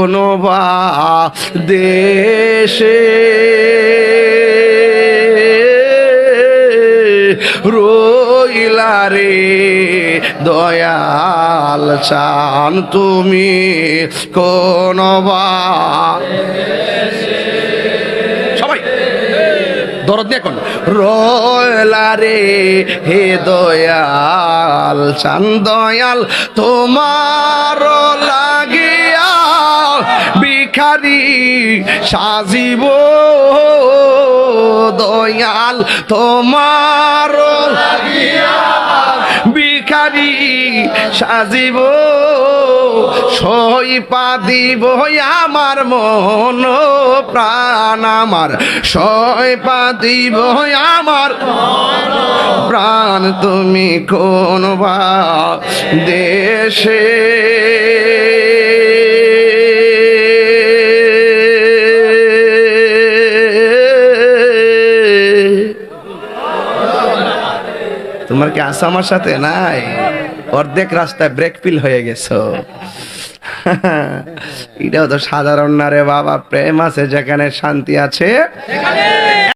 কোন বা দেশে। রইলা রে দয়াল, চান তুমি কনবা সবাই হে দয়াল, চান দয়াল, তোমার ভিখারি সাজিব দয়াল তোমার ভিখারি সাজিব সইপা দিব আমার মন প্রাণ আমার সইপা দিব আমার প্রাণ তুমি কোন বা দেশে তোমার কি আসা আমার সাথে? নাই। অর্ধেক রাস্তায় ব্রেক ফিল হয়ে গেছো। এটাও তো সাধারণ না রে বাবা। প্রেম আছে যেখানে শান্তি আছে।